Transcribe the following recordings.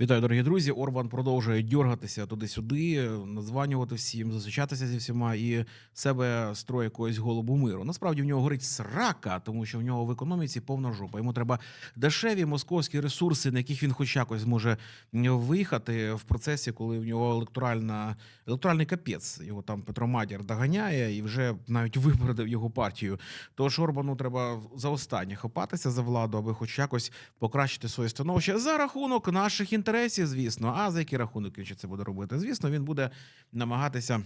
Вітаю, дорогі друзі. Орбан продовжує дьоргатися туди-сюди, названювати всім, зустрічатися зі всіма і себе строє якогось голубу миру. Насправді в нього горить срака, тому що в нього в економіці повна жопа. Йому треба дешеві московські ресурси, на яких він хоч якось зможе виїхати в процесі, коли в нього електоральна електоральний капець. Його там Петро Мадір доганяє і вже навіть випередив його партію. Тож Орбану треба за останнє хапатися за владу, аби хоч якось покращити своє становище за рахунок наших інтересів, звісно. А за який рахунок він це буде робити? Звісно, він буде намагатися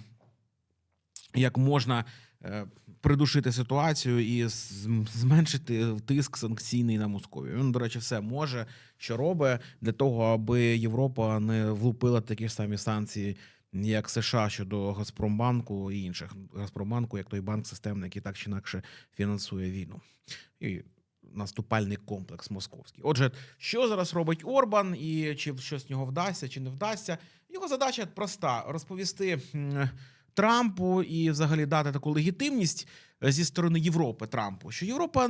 як можна е, придушити ситуацію і зменшити тиск санкційний на Московію. Він, до речі, все може, що робить для того, аби Європа не влупила такі ж самі санкції. Як США щодо Газпромбанку і інших Газпромбанку, як той банк системний, який так чи інакше фінансує війну і наступальний комплекс московський. Отже, що зараз робить Орбан, і чи щось з нього вдасться, чи не вдасться? Його задача проста: розповісти Трампу і взагалі дати таку легітимність е, зі сторони Європи Трампу, що Європа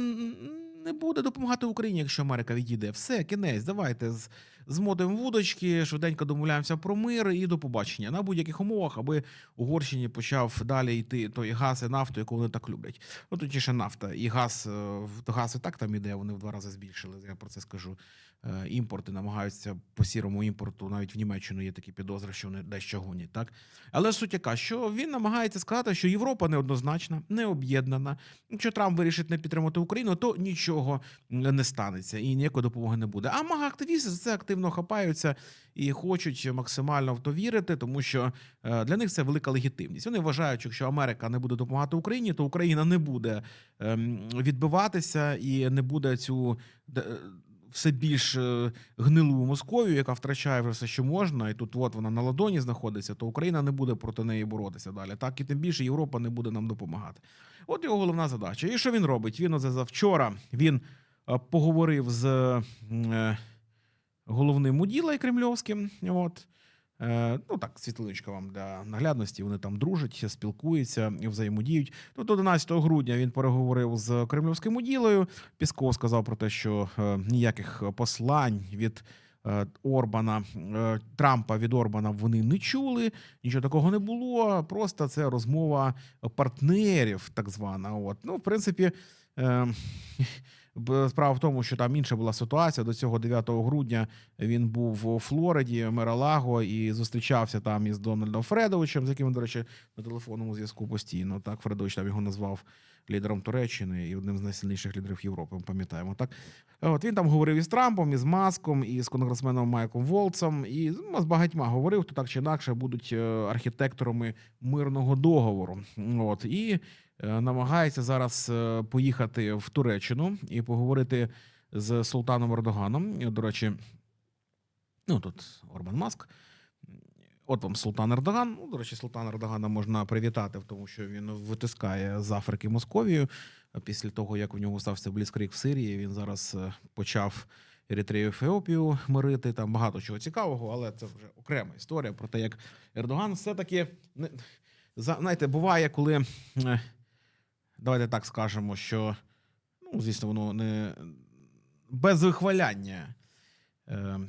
не буде допомагати Україні, якщо Америка відійде. Все, кінець, давайте з, змотуємо вудочки, швиденько домовляємося про мир і до побачення на будь-яких умовах, аби Угорщині почав далі йти той газ і нафту, яку вони так люблять. Ну точніше, нафта і газ е, газ і так там іде. Вони в два рази збільшили. Я про це скажу. Е, Імпорти намагаються по сірому імпорту, навіть в Німеччину є такі підозри, що вони дещо гонять. Так але суть яка, що він намагається сказати, що Європа неоднозначна, не об'єднана. Якщо Трамп вирішить не підтримати Україну, то нічого не станеться і ніякої допомоги не буде. А мага-активісти за це активно хапаються і хочуть максимально в то вірити, тому що е, для них це велика легітимність. Вони вважають, що якщо Америка не буде допомагати Україні, то Україна не буде ем, відбиватися і не буде цю все більш е, гнилу Московію, яка втрачає все, що можна, і тут от вона на ладоні знаходиться, то Україна не буде проти неї боротися далі. Так і тим більше Європа не буде нам допомагати. От його головна задача. І що він робить? Він оце завчора він е, поговорив з е, головним муділою кремльовським. От. Е, ну так, світлиночка вам для наглядності. Вони там дружать, спілкуються взаємодіють. Тут 11 грудня він переговорив з кремлівським уділою. Пісков сказав про те, що ніяких послань від Орбана е, Трампа від Орбана вони не чули. Нічого такого не було. Просто це розмова партнерів, так звана. От ну, в принципі. Е, Справа в тому, що там інша була ситуація. До цього 9 грудня він був у Флориді, Мералаго, і зустрічався там із Дональдом Фредовичем, з яким, до речі, на телефонному зв'язку постійно. Так, Фредович там його назвав лідером Туреччини і одним з найсильніших лідерів Європи. Ми пам'ятаємо. Так, от він там говорив із Трампом, із Маском, і з конгресменом Майком Волцем, і ну, з багатьма говорив, хто так чи інакше будуть е, архітекторами мирного договору. От і е, намагається зараз е, поїхати в Туреччину і поговорити з Султаном Ердоганом. До речі, ну тут Орбан Маск. От вам Султан Ердоган. Ну, до речі, Султана Ердогана можна привітати в тому, що він витискає з Африки Московію. Після того, як у нього стався бліцкрик в Сирії, він зараз е, почав Еритрею Ефіопію мирити. Там багато чого цікавого, але це вже окрема історія про те, як Ердоган все-таки знаєте, буває, коли е, давайте так скажемо, що ну, звісно, воно не без вихваляння е,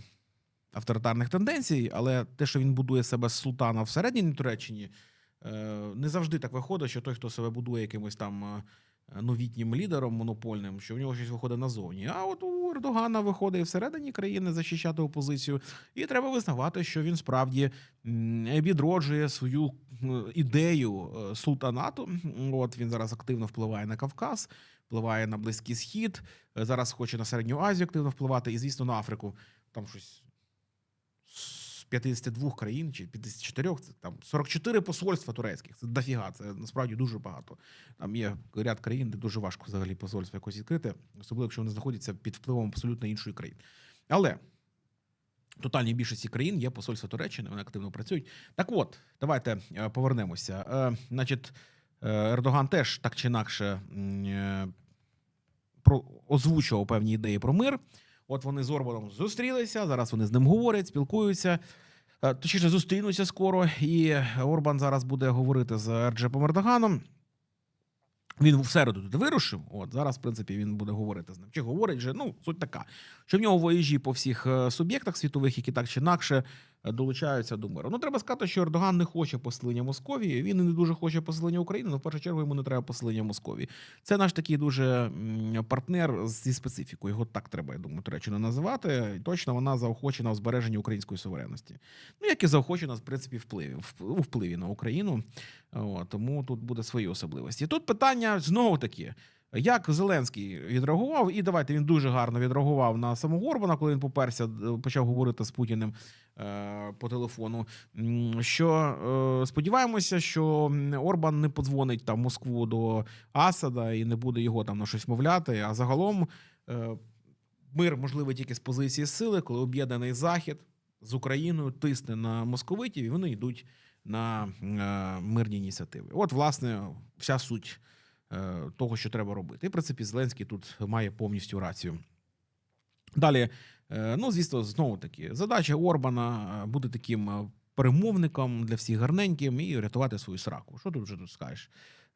авторитарних тенденцій, але те, що він будує себе з султана всередині Туреччині, е, не завжди так виходить, що той, хто себе будує якимось там е, новітнім лідером монопольним, що в нього щось виходить назовні. А от у Ердогана виходить всередині країни захищати опозицію, і треба визнавати, що він справді відроджує свою ідею е, султанату. От він зараз активно впливає на Кавказ, впливає на Близький Схід. Зараз хоче на середню Азію активно впливати, і звісно на Африку. Там щось з 52 країн чи 54, це там 44 посольства турецьких. Це дофіга, це насправді дуже багато. Там є ряд країн, де дуже важко взагалі посольство якось відкрити, особливо якщо вони знаходяться під впливом абсолютно іншої країни. Але в тотальній більшості країн є посольство Туреччини, вони активно працюють. Так от, давайте е, повернемося. Е, Значить, е, Ердоган теж так чи інакше е, про озвучував певні ідеї про мир. От вони з Орбаном зустрілися. Зараз вони з ним говорять, спілкуються. Е, Точніше, зустрінуться скоро, і Орбан зараз буде говорити з Ерджепом Ердоганом. Він в середу туди вирушив. От зараз, в принципі, він буде говорити з ним. Чи говорить вже? Ну, суть така, що в нього воєжі по всіх е, суб'єктах світових, які так чи інакше долучаються до миру. Ну, треба сказати, що Ердоган не хоче посилення Московії. Він і не дуже хоче посилення України, але в першу чергу йому не треба посилення Московії. Це наш такий дуже партнер зі специфікою. Його так треба, я думаю, Туреччина називати. І точно вона заохочена в збереженні української суверенності. Ну, як і заохочена, в принципі, впливі, у впливі на Україну. О, тому тут буде свої особливості. Тут питання знову таки. Як Зеленський відреагував, і давайте він дуже гарно відреагував на самого Орбана, коли він поперся, е, почав говорити з Путіним е, по телефону. Що е, сподіваємося, що Орбан не подзвонить там Москву до Асада і не буде його там на щось мовляти. А загалом мир можливий тільки з позиції сили, коли об'єднаний захід з Україною тисне на московитів, і вони йдуть на мирні ініціативи. От, власне, вся суть того, що треба робити. І, в принципі, Зеленський тут має повністю рацію. Далі, е, ну, звісно, знову таки, задача Орбана е, бути таким е, перемовником для всіх гарненьким і рятувати свою сраку. Що тут вже тут скажеш?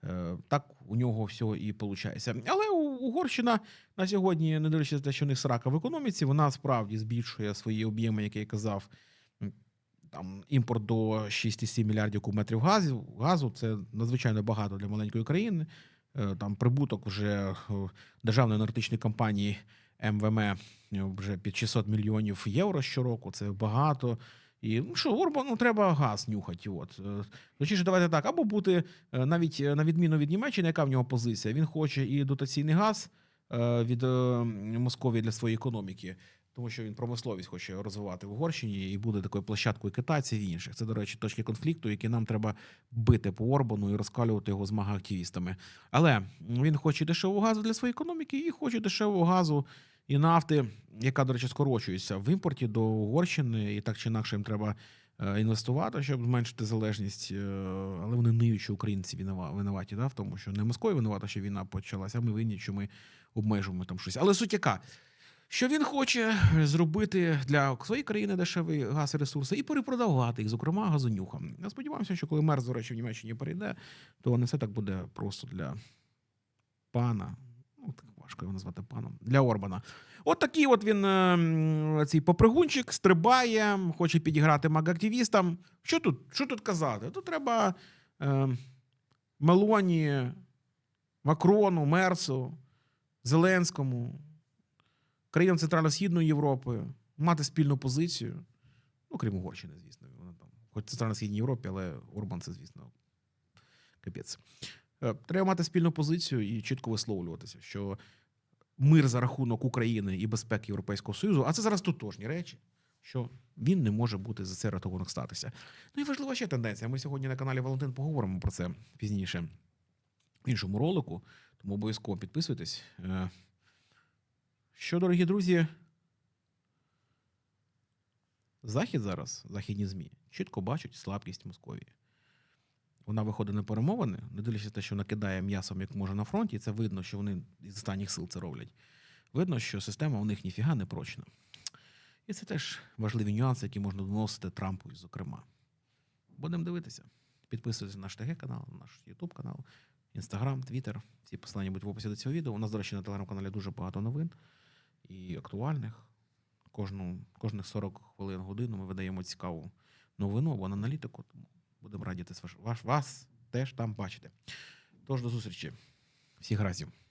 Е, Так у нього все і виходить. Але Угорщина на сьогодні, не дивлячись те, що у них срака в економіці, вона справді збільшує свої об'єми, як я казав. Там імпорт до 6,7 мільярдів кубометрів газу. газу це надзвичайно багато для маленької країни. Е, Там прибуток вже е, державної енергетичної компанії МВМ е, вже під 600 мільйонів євро щороку. Це багато. І ну що, Орбану треба газ нюхати. От точніше, давайте так, або бути навіть на відміну від Німеччини, яка в нього позиція. Він хоче і дотаційний газ від е, Московії для своєї економіки, тому що він промисловість хоче розвивати в Угорщині і буде такою площадкою китайців і інших. Це, до речі, точки конфлікту, які нам треба бити по Орбану і розкалювати його з мага-активістами. Але він хоче дешевого газу для своєї економіки і хоче дешевого газу і нафти, яка, до речі, скорочується в імпорті до Угорщини, і так чи інакше їм треба е, інвестувати, щоб зменшити залежність. е, Але вони що українці винуваті, да, в тому, що не Москва винувата, що війна почалася, а ми винні, що ми обмежуємо там щось. Але суть яка? Що він хоче зробити для своєї країни дешевий газ і ресурси і перепродавати їх, зокрема газонюхам. Я сподіваюся, що коли Мерз, до речі, в Німеччині перейде, то не все так буде просто для пана. Ну, так важко його назвати паном. Для Орбана. От такий от він е, цей попригунчик стрибає, хоче підіграти маг-активістам. Що тут, що тут казати? Тут треба е, Мелоні, Макрону, Мерсу, Зеленському, країнам Центрально-Східної Європи мати спільну позицію. Ну, крім Угорщини, звісно. Вона там, хоч Центрально-Східній Європі, але Орбан це, звісно, капець. Е, Треба мати спільну позицію і чітко висловлюватися, що мир за рахунок України і безпеки Європейського Союзу, а це зараз тотожні речі, що він не може бути за це рятованих статися. Ну і важлива ще тенденція. Ми сьогодні на каналі Валентин поговоримо про це пізніше іншому ролику, тому обов'язково підписуйтесь. Е, Що, дорогі друзі, Захід зараз, західні ЗМІ, чітко бачать слабкість Московії. Вона виходить на перемовини, не дивлячись те, що накидає м'ясом як може на фронті, і це видно, що вони із останніх сил це роблять. Видно, що система у них ніфіга не прочна. І це теж важливі нюанси, які можна доносити Трампу, зокрема. Будемо дивитися. Підписуйтесь на наш ТГ канал, на наш YouTube канал, Інстаграм, Твіттер. Всі посилання будуть в описі до цього відео. У нас, до речі, на телеграм-каналі дуже багато новин і актуальних. Кожну, кожних 40 хвилин годину ми видаємо цікаву новину або аналітику. Тому будемо раді ваш, вас теж там бачити. Тож до зустрічі. Всіх разів.